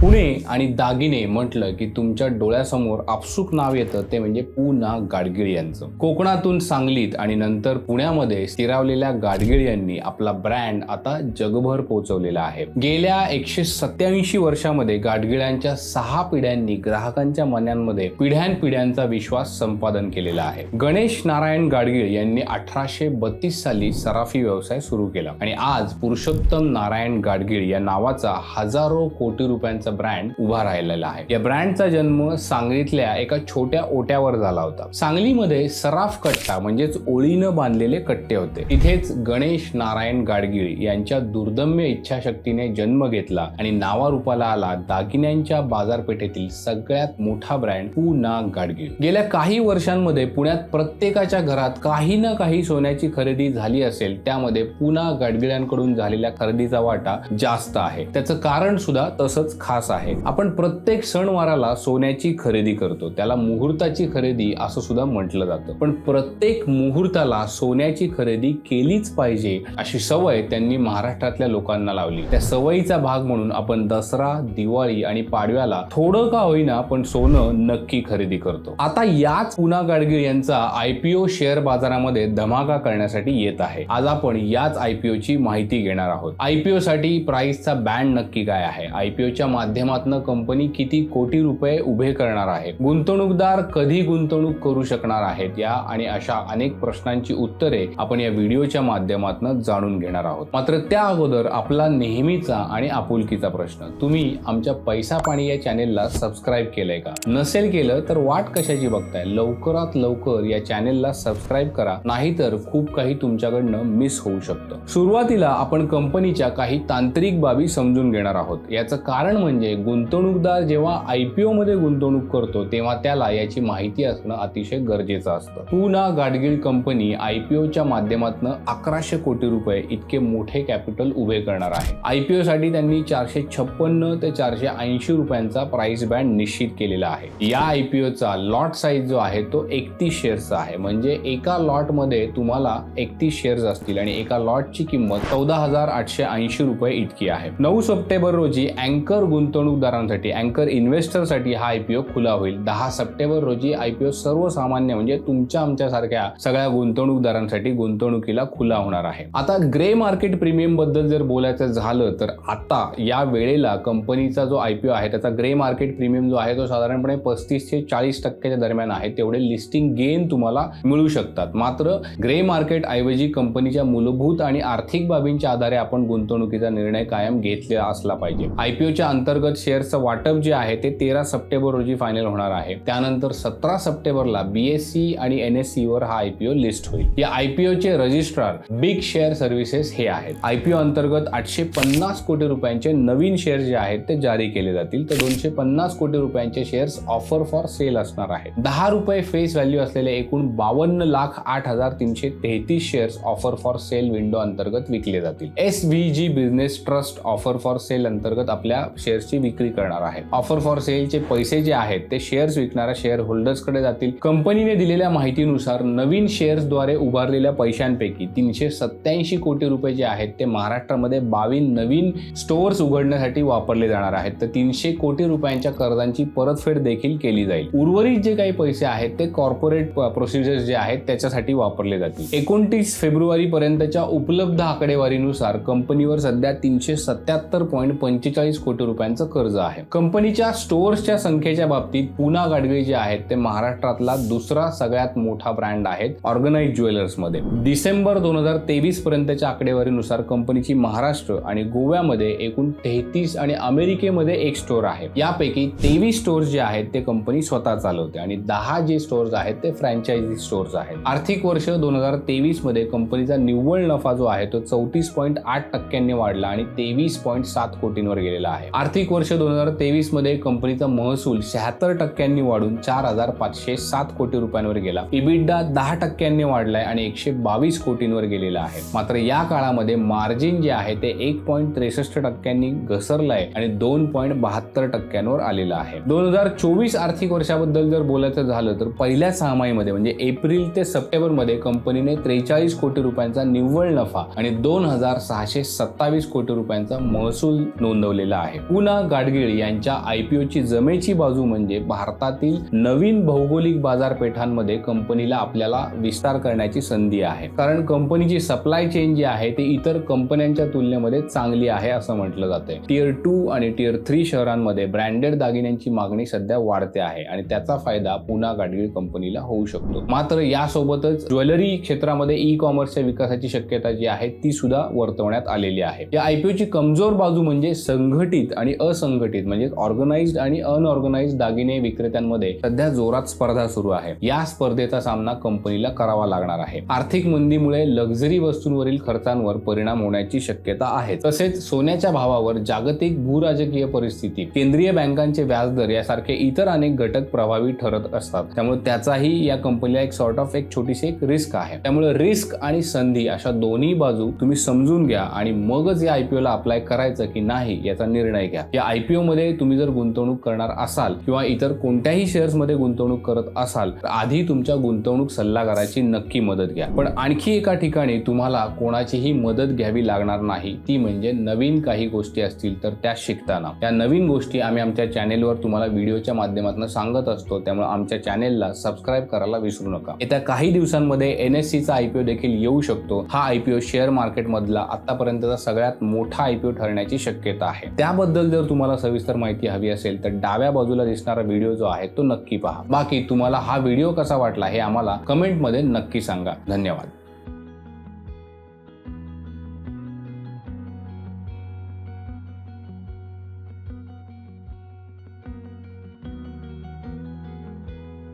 पुणे आणि दागिने म्हटलं की तुमच्या डोळ्यासमोर आपसुक नाव येतं ते म्हणजे पु ना गाडगीळ यांचं. कोकणातून सांगलीत आणि नंतर पुण्यामध्ये स्थिरावलेल्या गाडगीळ यांनी आपला ब्रँड आता जगभर पोहोचवलेला आहे. गेल्या एकशे सत्याऐंशी वर्षामध्ये गाडगिळांच्या सहा पिढ्यांनी ग्राहकांच्या मनांमध्ये पिढ्यानपिढ्यांचा विश्वास संपादन केलेला आहे. गणेश नारायण गाडगीळ यांनी अठराशे बत्तीस साली सराफी व्यवसाय सुरू केला आणि आज पुरुषोत्तम नारायण गाडगीळ या नावाचा हजारो कोटी रुपयांचा ब्रँड उभा राहिलेला आहे. या ब्रँडचा जन्म सांगलीतल्या एका छोट्या ओट्यावर झाला होता. सांगलीमध्ये सराफ कट्टा म्हणजेच ओळीनं बांधलेले कट्टे होते. तिथेच गणेश नारायण गाडगिळ यांच्या दुर्दम्य इच्छाशक्तीने जन्म घेतला आणि नावारूपाला आला दागिन्यांच्या बाजारपेठेतील सगळ्यात मोठा ब्रँड पु ना गाडगीळ. गेल्या काही वर्षांमध्ये पुण्यात प्रत्येकाच्या घरात काही ना काही सोन्याची खरेदी झाली असेल त्यामध्ये पुना गाडगिळ्यांकडून झालेल्या खरेदीचा वाटा जास्त आहे. त्याचं कारण सुद्धा तसंच खास आहे. आपण प्रत्येक सणवाराला सोन्याची खरेदी करतो. त्याला मुहूर्ताची खरेदी असं सुद्धा म्हटलं जातं. पण प्रत्येक मुहूर्ताला सोन्याची खरेदी केलीच पाहिजे अशी सवय त्यांनी महाराष्ट्रातल्या लोकांना लावली. त्या सवयीचा भाग म्हणून आपण दसरा दिवाळी आणि पाडव्याला थोडं का होईना पण सोनं नक्की खरेदी करतो. आता याच पुना गाडगीळ यांचा आयपीओ शेअर बाजारामध्ये धमाका करण्यासाठी येत आहे. आज आपण याच आयपीओ ची माहिती घेणार आहोत. आयपीओ साठी प्राइसचा बँड नक्की काय आहे? आयपीओच्या माध्यमातून कंपनी किती कोटी रुपये उभे करणार आहे गुंतवणूकदार कधी गुंतवणूक करू शकणार आहेत या आणि अशा अनेक प्रश्नांची उत्तरे आपण या व्हिडिओच्या माध्यमातून जाणून घेणार आहोत. मात्र त्या अगोदर आपला नेहमीचा आणि आपुलकीचा प्रश्न तुम्ही आमच्या पैसा पाणी या चॅनेलला सबस्क्राईब केलंय का? नसेल केलं तर वाट कशाची बघताय? लवकरात लवकर या चॅनेलला सबस्क्राईब करा नाहीतर खूप काही तुमच्याकडनं मिस होऊ शकतं. सुरुवातीला आपण कंपनीच्या काही तांत्रिक बाबी समजून घेणार आहोत. याचं कारण म्हणजे म्हणजे गुंतवणूकदार जेव्हा आयपीओ मध्ये गुंतवणूक करतो तेव्हा त्याला याची माहिती असणं अतिशय गरजेचं असतं. पुना गाडगीळ कंपनी आयपीओच्या माध्यमातून अकराशे कोटी रुपये इतके मोठे कॅपिटल उभे करणार आहे. आयपीओ साठी त्यांनी चारशे छप्पन्न ते चारशे ऐंशी रुपयांचा प्राइस बँड निश्चित केलेला आहे. या आयपीओचा लॉट साईज जो आहे तो एकतीस शेअर्सचा आहे. म्हणजे एका लॉटमध्ये तुम्हाला एकतीस शेअर्स असतील आणि एका लॉटची किंमत चौदा हजार आठशे ऐंशी रुपये इतकी आहे. नऊ सप्टेंबर रोजी अँकर गुंतवणूकदारांसाठी अँकर इन्व्हेस्टरसाठी हा आयपीओ खुला होईल. दहा सप्टेंबर रोजी आयपीओ सर्वसामान्य म्हणजे तुमच्या आमच्यासारख्या सगळ्या गुंतवणूकदारांसाठी गुंतवणुकीला खुला होणार आहे. आता ग्रे मार्केट प्रीमियमबद्दल जर बोलायचं झालं तर आता या वेळेला कंपनीचा जो आयपीओ आहे त्याचा ग्रे मार्केट प्रीमियम जो आहे तो साधारणपणे पस्तीस ते चाळीस टक्क्याच्या दरम्यान आहे. तेवढे लिस्टिंग गेन तुम्हाला मिळू शकतात. मात्र ग्रे मार्केट ऐवजी कंपनीच्या मूलभूत आणि आर्थिक बाबींच्या आधारे आपण गुंतवणुकीचा निर्णय कायम घेतलेला असला पाहिजे. आयपीओच्या अंतर्गत शेअरचं वाटप जे आहे ते तेरा सप्टेंबर रोजी फायनल होणार आहे. त्यानंतर सतरा सप्टेंबरला बीएससी आणि एनएससी वर हा आयपीओ लिस्ट होईल. या आयपीओचे रजिस्ट्रार बिग शेअर सर्व्हिसेस हे आहेत. आयपीओ अंतर्गत आठशे पन्नास कोटी रुपयांचे नवीन शेअर जे आहेत ते जारी केले जातील. तर दोनशे पन्नास कोटी रुपयांचे शेअर्स ऑफर फॉर सेल असणार आहेत. दहा रुपये फेस व्हॅल्यू असलेले एकूण बावन्न लाख आठ हजार तीनशे तेहतीस shares offer for sale window अंतर्गत विकले जातील. S V G business trust offer for sale अंतर्गत आपल्या शेअर्सची विक्री करणार आहे ऑफर फॉर सेलचे पैसे जे आहेत ते शेअर्स विकणाऱ्या शेअर होल्डर्सकडे जातील. कंपनीने दिलेल्या माहितीनुसार नवीन शेअर्सद्वारे उभारलेल्या पैशांपैकी तीनशे सत्याऐंशी कोटी रुपये जे आहेत ते महाराष्ट्रामध्ये बावीस नवीन स्टोअर्स उघडण्यासाठी वापरले जाणार आहेत. तर तीनशे कोटी रुपयांच्या कर्जांची परतफेड देखील केली जाईल. उर्वरित जे काही पैसे आहेत ते कॉर्पोरेट प्रोसिजर्स जे आहेत त्याच्यासाठी वापरले जातील. एकोणतीस फेब्रुवारी पर्यंतच्या उपलब्ध आकडेवारीनुसार कंपनीवर सध्या तीनशे सत्याहत्तर पॉईंट पंचेचाळीस कोटी रुपयांचा कर्ज आहे. कंपनीच्या स्टोअर्सच्या संख्येच्या बाबतीत पुना गाडगे जे आहेत ते महाराष्ट्रातला दुसरा सगळ्यात मोठा ब्रँड आहे ऑर्गनाइज ज्वेलर्समध्ये डिसेंबर दोन हजार तेवीस पर्यंतच्या आकडेवारीनुसार कंपनीची महाराष्ट्र आणि गोव्यामध्ये एकूण तेहतीस आणि अमेरिकेमध्ये एक स्टोअर आहे. यापैकी तेवीस स्टोअर्स जे आहेत ते कंपनी स्वतः चालवते आणि दहा जे स्टोअर्स आहेत ते फ्रँचायझी स्टोअर्स आहेत. आर्थिक वर्ष दोन हजार तेवीसमध्ये कंपनीचा निव्वळ नफा जो आहे तो चौतीस पॉईंट आठ टक्क्यांनी वाढला आणि तेवीस पॉईंट सात कोटींवर गेलेला आहे. आर्थिक वर्ष दोन हजार तेवीसमध्ये कंपनीचा महसूल शहात्तर टक्क्यांनी वाढून चार हजार पाचशे सात कोटी रुपयांवर गेला. इबिडा दहा टक्क्यांनी वाढलाय आणि एकशे बावीस कोटींवर गेलेला आहे. मात्र या काळामध्ये मार्जिन जे आहे ते एक पॉईंट त्रेसष्ट टक्क्यांनी घसरलंय आणि दोन पॉईंट बहात्तर टक्क्यांवर आलेलं आहे. दोन हजार चोवीस आर्थिक वर्षाबद्दल जर बोलायचं झालं तर पहिल्या सहामाहीमध्ये म्हणजे एप्रिल ते सप्टेंबरमध्ये कंपनीने त्रेचाळीस कोटी रुपयांचा निव्वळ नफा आणि दोन हजार सहाशे सत्तावीस कोटी रुपयांचा महसूल नोंदवलेला आहे. पुन्हा पूना गाडगीळ यांच्या आय पी ओची जमेची बाजू म्हणजे भारतातील नवीन भौगोलिक बाजारपेठांमध्ये कंपनीला आपल्याला विस्तार करण्याची संधी आहे. कारण कंपनीची सप्लाय चेन जी आहे ती इतर कंपन्यांच्या तुलनेमध्ये चांगली आहे असं म्हटलं जाते टिअर टू आणि टिअर थ्री शहरांमध्ये ब्रँडेड दागिन्यांची मागणी सध्या वाढते आहे आणि त्याचा फायदा पुन्हा गाडगीळ कंपनीला होऊ शकतो. मात्र यासोबतच ज्वेलरी क्षेत्रामध्ये ई कॉमर्सच्या विकासाची शक्यता जी आहे ती सुद्धा वर्तवण्यात आलेली आहे. या आयपीओची कमजोर बाजू म्हणजे संघटित आणि असंघटित म्हणजे ऑर्गनाइज्ड आणि अनऑर्गनाइज्ड दागिने विक्रेत्यांमध्ये सध्या जोरात स्पर्धा सुरू आहे. या स्पर्धेचा सामना कंपनीला करावा लागणार आहे. आर्थिक मंदीमुळे लक्झरी वस्तूंवरील खर्चांवर परिणाम होण्याची शक्यता आहे. तसेच सोन्याच्या भावावर जागतिक भूराजकीय परिस्थिती केंद्रीय बँकांचे व्याजदर यासारखे इतर अनेक घटक प्रभावी ठरत असतात. त्यामुळे त्याचाही या कंपनीला एक सॉर्ट ऑफ एक छोटीशी एक रिस्क आहे. त्यामुळे रिस्क आणि संधी अशा दोन्ही बाजू तुम्ही समजून घ्या आणि मगच या आयपीओला अप्लाय करायचं की नाही याचा निर्णय घ्या. या आय पी ओमध्ये तुम्ही जर गुंतवणूक करणार असाल किंवा इतर कोणत्याही शेअर्समध्ये गुंतवणूक करत असाल तर आधी तुमच्या गुंतवणूक सल्लागाराची नक्की मदत घ्या. पण आणखी एका ठिकाणी तुम्हाला कोणाचीही मदत घ्यावी लागणार नाही ती म्हणजे नवीन काही गोष्टी असतील तर त्या शिकताना. त्या नवीन गोष्टी आम्ही आमच्या चॅनेलवर तुम्हाला व्हिडिओच्या माध्यमातून सांगत असतो त्यामुळे आमच्या चॅनेलला सबस्क्राईब करायला विसरू नका. येत्या काही दिवसांमध्ये एन एस सीचा आयपीओ देखील येऊ शकतो. हा आयपीओ शेअर मार्केटमधला आतापर्यंतचा सगळ्यात मोठा आयपीओ ठरण्याची शक्यता आहे. त्याबद्दल जर जर तुम्हाला सविस्तर माहिती हवी असेल तर डाव्या बाजूला दिसणारा व्हिडिओ जो आहे तो नक्की पहा. बाकी तुम्हाला हा व्हिडिओ कसा वाटला हे आम्हाला कमेंटमध्ये नक्की सांगा. धन्यवाद.